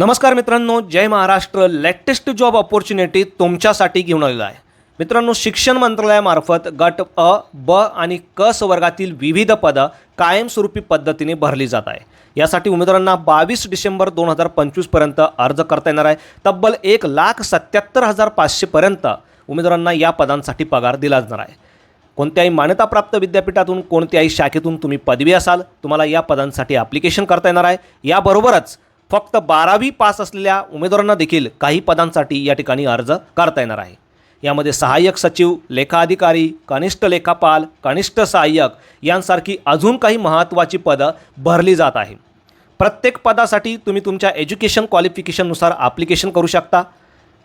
नमस्कार मित्रांनो जय महाराष्ट्र. लेटेस्ट जॉब ऑपॉर्च्युनिटी तुमच्यासाठी घेऊन आलेलो आहे. मित्रांनो शिक्षण मंत्रालयामार्फत गट अ ब आणि क स वर्गातील विविध पदं कायमस्वरूपी पद्धतीने भरली जात आहे. यासाठी उमेदवारांना बावीस डिसेंबर दोन हजार पंचवीसपर्यंत अर्ज करता येणार आहे. तब्बल एक लाख सत्याहत्तर हजार पाचशेपर्यंत उमेदवारांना या पदांसाठी पगार दिला जाणार आहे. कोणत्याही मान्यताप्राप्त विद्यापीठातून कोणत्याही शाखेतून तुम्ही पदवी असाल तुम्हाला या पदांसाठी ॲप्लिकेशन करता येणार आहे. याबरोबरच फक्त बारावी पास असलेल्या उमेदवारांना देखील काही पदांसाठी या ठिकाणी अर्ज करता येणार आहे. यामध्ये सहाय्यक सचिव लेखाधिकारी कनिष्ठ लेखापाल कनिष्ठ सहाय्यक यांसारखी अजून काही महत्त्वाची पदं भरली जात आहे. प्रत्येक पदासाठी तुम्ही तुमच्या एज्युकेशन क्वालिफिकेशननुसार ॲप्लिकेशन करू शकता.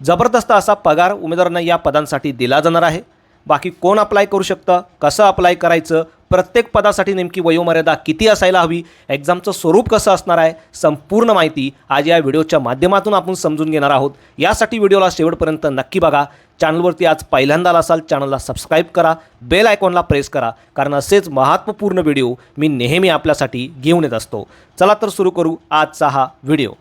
जबरदस्त असा पगार उमेदवारांना या पदांसाठी दिला जाणार आहे. बाकी कोण अप्लाय करू शकतं? कसं अप्लाय करायचं? प्रत्येक पदासाठी नेमकी वयोमर्यादा किती असायला हवी? एक्झामचं स्वरूप कसं असणार आहे? संपूर्ण माहिती आज या व्हिडिओच्या माध्यमातून आपण समजून घेणार आहोत. यासाठी व्हिडिओला शेवटपर्यंत नक्की बघा. चॅनलवरती आज पहिल्यांदा असाल चॅनलला सबस्क्राईब करा. बेल आयकॉनला प्रेस करा. कारण असेच महत्त्वपूर्ण व्हिडिओ मी नेहमी आपल्यासाठी घेऊन येत असतो. चला तर सुरू करू आजचा हा व्हिडिओ.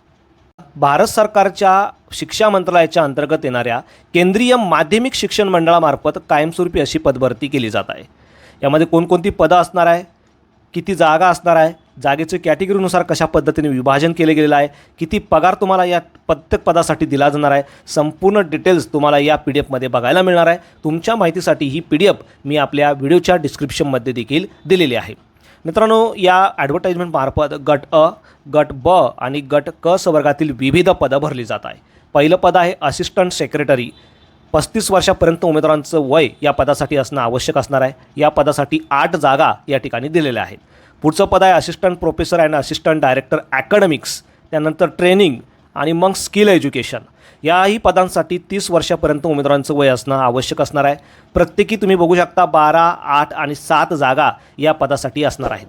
भारत सरकारच्या शिक्षा मंत्रालयाच्या अंतर्गत येणाऱ्या केंद्रीय माध्यमिक शिक्षण मंडळामार्फत कायमस्वरूपी अशी पदभरती केली जात आहे. यामध्ये कोणकोणती पदं असणार आहे? किती जागा असणार आहे? जागेचे कॅटेगरीनुसार कशा पद्धतीने विभाजन केले गेलेलं आहे? किती पगार तुम्हाला या प्रत्येक पदासाठी दिला जाणार आहे? संपूर्ण डिटेल्स तुम्हाला या पी डी एफमध्ये बघायला मिळणार आहे. तुमच्या माहितीसाठी ही पी डी एफ मी आपल्या व्हिडिओच्या डिस्क्रिप्शनमध्ये देखील दिलेली आहे. मित्रांनो या ॲडव्हर्टाईजमेंटमार्फत गट अ गट ब आणि गट क स वर्गातील विविध पदं भरली जात आहे पहिलं पद आहे असिस्टंट सेक्रेटरी पस्तीस वर्षापर्यंत उमेदवारांचं वय या पदासाठी असणं आवश्यक असणार आहे. या पदासाठी आठ जागा या ठिकाणी दिलेल्या आहेत. पुढचं पद आहे assistant professor and assistant director academics त्यानंतर ट्रेनिंग आणि मग स्किल एज्युकेशन. याही पदांसाठी तीस वर्षापर्यंत उमेदवारांचं वय असणं आवश्यक असणार आहे. प्रत्येकी तुम्ही बघू शकता बारा आठ आणि सात जागा या पदासाठी असणार आहेत.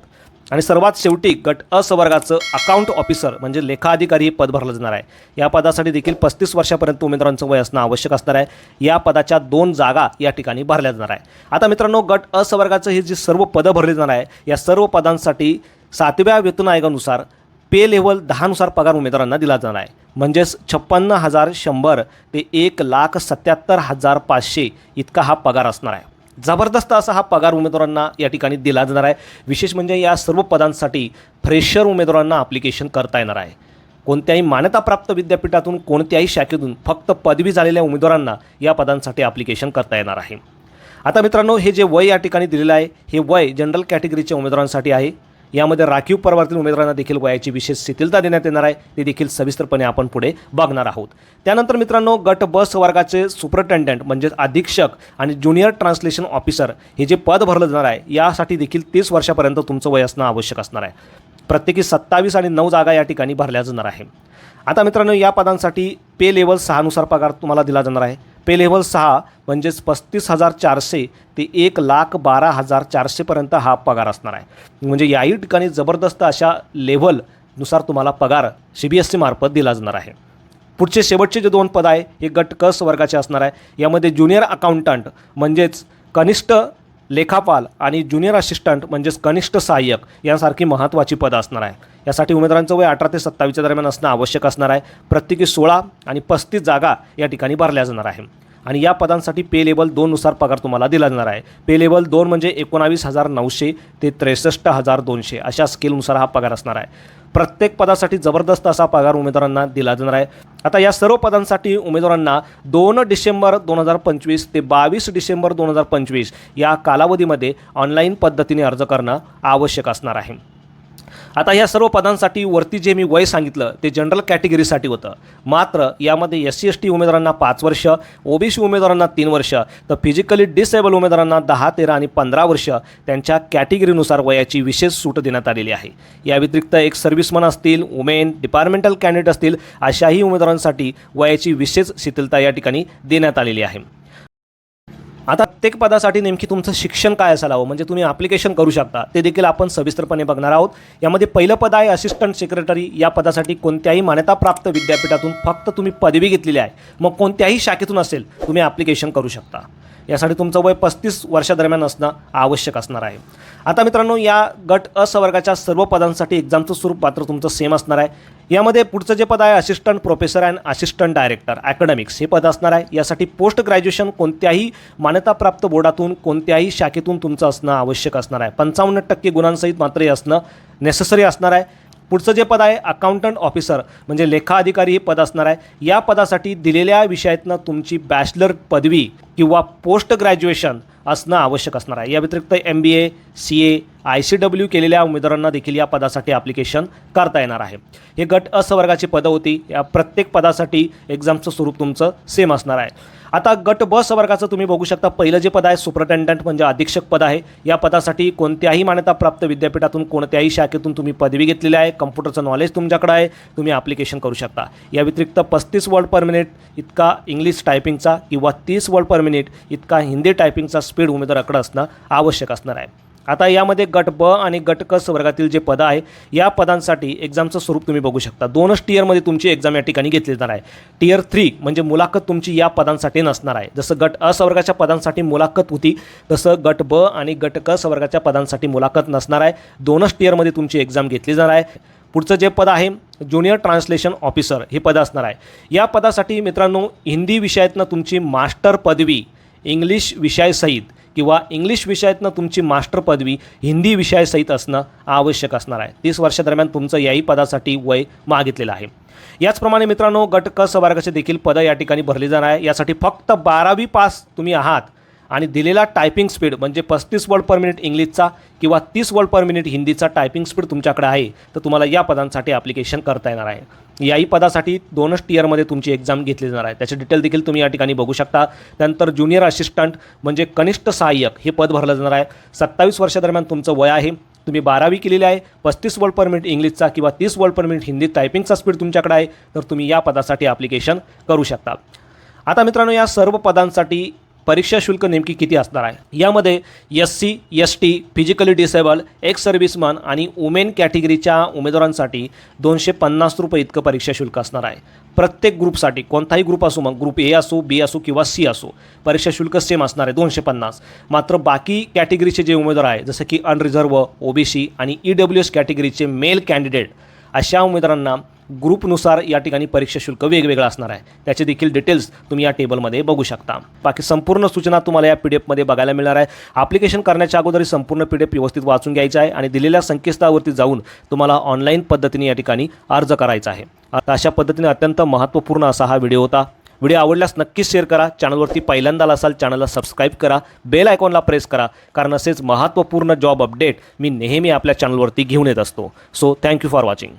आणि सर्वात शेवटी गट अ संवर्गाचं अकाउंट ऑफिसर म्हणजे लेखाधिकारी हे पद भरलं जाणार आहे. या पदासाठी देखील पस्तीस वर्षापर्यंत उमेदवारांचं वय असणं आवश्यक असणार आहे. या पदाच्या दोन जागा या ठिकाणी भरल्या जाणार आहे. आता मित्रांनो गट अ हे जे सर्व पदं भरली जाणार आहे या सर्व पदांसाठी सातव्या वेतन आयोगानुसार पे लेवल दहानुसार पगार उमेदवारांना दिला जाणार आहे. म्हणजेच छप्पन्न हजार शंभर ते एक लाख सत्याहत्तर हजार पाचशे इतका हा पगार असणार आहे. जबरदस्त असा हा पगार उमेदवारांना या ठिकाणी दिला जाणार आहे. विशेष म्हणजे या सर्व पदांसाठी फ्रेशर उमेदवारांना ॲप्लिकेशन करता येणार आहे. कोणत्याही मान्यताप्राप्त विद्यापीठातून कोणत्याही शाखेतून फक्त पदवी झालेल्या उमेदवारांना या पदांसाठी ॲप्लिकेशन करता येणार आहे. आता मित्रांनो हे जे वय या ठिकाणी दिलेलं आहे हे वय जनरल कॅटेगरीच्या उमेदवारांसाठी आहे. यामध्ये राखीव परवातील उमेदवारांना देखील वयाची विशेष शिथिलता देण्यात येणार आहे. ते देखील सविस्तरपणे आपण पुढे बघणार आहोत. त्यानंतर मित्रांनो गट बस वर्गाचे सुपरिटेंडंट म्हणजेच अधीक्षक आणि ज्युनियर ट्रान्सलेशन ऑफिसर हे जे पद भरलं जाणार आहे यासाठी देखील तीस वर्षापर्यंत तुमचं वय असणं आवश्यक असणार आहे. प्रत्येकी सत्तावीस आणि नऊ जागा या ठिकाणी भरल्या जाणार आहे. आता मित्रांनो या पदांसाठी पे लेवल सहानुसार पगार तुम्हाला दिला जाणार आहे. पे लेवल सहा म्हणजेच पस्तीस हजार चारशे ते एक लाख बारा हजार चारशेपर्यंत हा पगार असणार आहे. म्हणजे याही ठिकाणी जबरदस्त अशा लेव्हलनुसार तुम्हाला पगार सी बी एस सीमार्फत दिला जाणार आहे. पुढचे शेवटचे जे दोन पद आहे हे गट कस वर्गाचे असणार आहे. यामध्ये ज्युनियर अकाउंटंट म्हणजेच कनिष्ठ लेखापाल आणि ज्युनियर असिस्टंट म्हणजेच कनिष्ठ सहाय्यक यांसारखी महत्त्वाची पदं असणार आहे. यासाठी उमेदवारांचं वय अठरा ते सत्तावीसच्या दरम्यान असणं आवश्यक असणार आहे. प्रत्येकी सोळा आणि पस्तीस जागा या ठिकाणी भरल्या जाणार आहे. आणि या पदांसाठी पे लेवल दोननुसार पगार तुम्हाला दिला जाणार आहे. पे लेवल दोन म्हणजे एकोणावीस हजार नऊशे ते त्रेसष्ट हजार दोनशे अशा स्केलनुसार हा पगार असणार आहे. प्रत्येक पदासाठी जबरदस्त असा पगार उमेदवारांना दिला जाणार आहे. आता या सर्व पदांसाठी उमेदवारांना दोन डिसेंबर दोन हजार पंचवीस ते बावीस डिसेंबर दोन हजार पंचवीस या कालावधीमध्ये ऑनलाईन पद्धतीने अर्ज करणं आवश्यक असणार आहे. आता या सर्व पदांसाठी वरती जे मी वय सांगितलं ते जनरल कॅटेगरीसाठी होतं. मात्र यामध्ये एस सी एस टी उमेदवारांना पाच वर्ष ओबीसी उमेदवारांना तीन वर्ष तर फिजिकली डिसेबल उमेदवारांना दहा तेरा आणि पंधरा वर्ष त्यांच्या कॅटेगरीनुसार वयाची विशेष सूट देण्यात आलेली आहे. या व्यतिरिक्त एक सर्व्हिसमन असतील वुमेन डिपार्टमेंटल कॅन्डिडेट असतील अशाही उमेदवारांसाठी वयाची विशेष शिथिलता या ठिकाणी देण्यात आलेली आहे. आता प्रत्येक पदासाठी नेमकी तुमचं शिक्षण काय असायला हवं म्हणजे तुम्ही ॲप्लिकेशन करू शकता. ते देखील आपण सविस्तरपणे बघणार आहोत. यामध्ये पहिलं पद आहे असिस्टंट सेक्रेटरी या पदासाठी कोणत्याही मान्यताप्राप्त विद्यापीठातून फक्त तुम्ही पदवी घेतलेली आहे. मग कोणत्याही शाखेतून असेल तुम्ही ॲप्लिकेशन करू शकता. यासाठी तुमचं वय पस्तीस वर्षादरम्यान असणं आवश्यक असणार आहे. आता मित्रांनो या गट अ सर्व पदांसाठी एक्झामचं स्वरूप मात्र तुमचं सेम असणार आहे. यामध्ये पुढचं जे पद आहे assistant professor and assistant director academics हे पद असणार आहे. यासाठी पोस्ट ग्रॅज्युएशन कोणत्याही मान्यताप्राप्त बोर्डातून कोणत्याही शाखेतून तुमचं असणं आवश्यक असणार आहे. पंचावन्न टक्के गुणांसहित मात्र हे असणं नेसेसरी असणार आहे. पुढचं जे पद आहे अकाउंटंट ऑफिसर म्हणजे लेखा अधिकारी हे पद असणार आहे. या पदासाठी दिलेल्या विषयातनं तुमची बॅचलर पदवी किंवा पोस्ट ग्रॅज्युएशन असणं आवश्यक असणार आहे. या व्यतिरिक्त M B A C A I C W केलेल्या उमेदवारांना देखील या पदासाठी ॲप्लिकेशन करता येणार आहे. हे गट असवर्गाची पदं होती. या प्रत्येक पदासाठी एक्झामचं स्वरूप तुमचं सेम असणार आहे. आता गट ब वर्गाचं तुम्ही बघू शकता. पहिलं जे पद आहे सुपरटेंडंट म्हणजे अधीक्षक पद आहे. या पदासाठी कोणत्याही मान्यताप्राप्त विद्यापीठातून कोणत्याही शाखेतून तुम्ही पदवी घेतलेली आहे. कम्प्युटरचं नॉलेज तुमच्याकडे आहे. तुम्ही ॲप्लिकेशन करू शकता. या व्यतिरिक्त पस्तीस वर्ड पर मिनिट इतका इंग्लिश टायपिंगचा किंवा तीस वर्ड पर मिनिट इतका हिंदी टायपिंगचा स्पीड उमेदवाराकडे असणं आवश्यक असणार आहे. आता यामध्ये गट ब आणि गट क वर्गातील जे पदं आहे या पदांसाठी एक्झामचं स्वरूप तुम्ही बघू शकता. दोनच टियरमध्ये तुमची एक्झाम या ठिकाणी घेतली जाणार आहे. टियर थ्री म्हणजे मुलाखत तुमची या पदांसाठी नसणार आहे. जसं गट अ संवर्गाच्या पदांसाठी मुलाखत होती तसं गट ब आणि गट क संवर्गाच्या पदांसाठी मुलाखत नसणार आहे. दोनच टियरमध्ये तुमची एक्झाम घेतली जाणार आहे. पुढचं जे पद आहे ज्युनियर ट्रान्सलेशन ऑफिसर हे पद असणार आहे. या पदासाठी मित्रांनो हिंदी विषयातनं तुमची मास्टर पदवी इंग्लिश विषयासहित किंवा इंग्लिश विषयातनं तुमची मास्टर पदवी हिंदी विषयासहित असणं आवश्यक असणार आहे. तीस वर्षादरम्यान तुमचं याही पदासाठी वय मागितलेलं आहे. याचप्रमाणे मित्रांनो गट क संवर्गाचे देखील पदं या ठिकाणी भरली जाणार आहे. यासाठी फक्त बारावी पास तुम्ही आहात. आणि दिलेला टायपिंग स्पीड म्हणजे पस्तीस वर्ड पर मिनिट इंग्लिशचा किंवा तीस वर्ड पर मिनिट हिंदीचा टायपिंग स्पीड तुमच्याकडे आहे तर तुम्हाला या पदांसाठी ॲप्लिकेशन करता येणार आहे. याही पदासाठी दोनच टीयरमध्ये तुमची एक्झाम घेतली जाणार आहे. त्याचे डिटेल देखील तुम्ही या ठिकाणी बघू शकता. त्यानंतर ज्युनियर असिस्टंट म्हणजे कनिष्ठ सहाय्यक हे पद भरलं जाणार आहे. सत्तावीस वर्षादरम्यान तुमचं वय आहे. तुम्ही बारावी केलेली आहे. पस्तीस वर्ड पर मिनिट इंग्लिशचा किंवा तीस वर्ड पर मिनिट हिंदी टायपिंगचा स्पीड तुमच्याकडे आहे. तर तुम्ही या पदासाठी ॲप्लिकेशन करू शकता. आता मित्रांनो या सर्व पदांसाठी परीक्षा शुल्क नेमकी किती असणार आहे? यामध्ये S C S T physically disable ex serviceman आणि वुमेन कॅटेगरीच्या उमेदवारांसाठी दोनशे पन्नास रुपये इतकं परीक्षा शुल्क असणार आहे. प्रत्येक ग्रुपसाठी कोणताही ग्रुप असो मग ग्रुप ए असो बी असो किंवा सी असो परीक्षा शुल्क सेम असणार आहे दोनशे पन्नास. मात्र बाकी कॅटेगरीचे जे उमेदवार आहे जसं की अनरिझर्व ओबीसी आणि ई डब्ल्यू एस कॅटेगरीचे मेल कॅन्डिडेट अशा उमेदवारांना ग्रुपनुसार या ठिकाणी परीक्षा शुल्क वेगवेगळं असणार आहे. त्याचे देखील डिटेल्स तुम्ही या टेबलमध्ये बघू शकता. बाकी संपूर्ण सूचना तुम्हाला या पी डी एफमध्ये बघायला मिळणार आहे. ॲप्लिकेशन करण्याच्या अगोदर ही संपूर्ण पी डी एफ व्यवस्थित वाचून घ्यायचं आहे आणि दिलेल्या संकेतस्थळावरती जाऊन तुम्हाला ऑनलाईन पद्धतीने या ठिकाणी अर्ज करायचा आहे. आता अशा पद्धतीने अत्यंत महत्त्वपूर्ण असा हा व्हिडिओ होता. व्हिडिओ आवडल्यास नक्कीच शेअर करा. चॅनलवरती पहिल्यांदा असाल चॅनलला सबस्क्राईब करा. बेल आयकॉनला प्रेस करा. कारण असेच महत्त्वपूर्ण जॉब अपडेट मी नेहमी आपल्या चॅनलवरती घेऊन येत असतो. So thank you for watching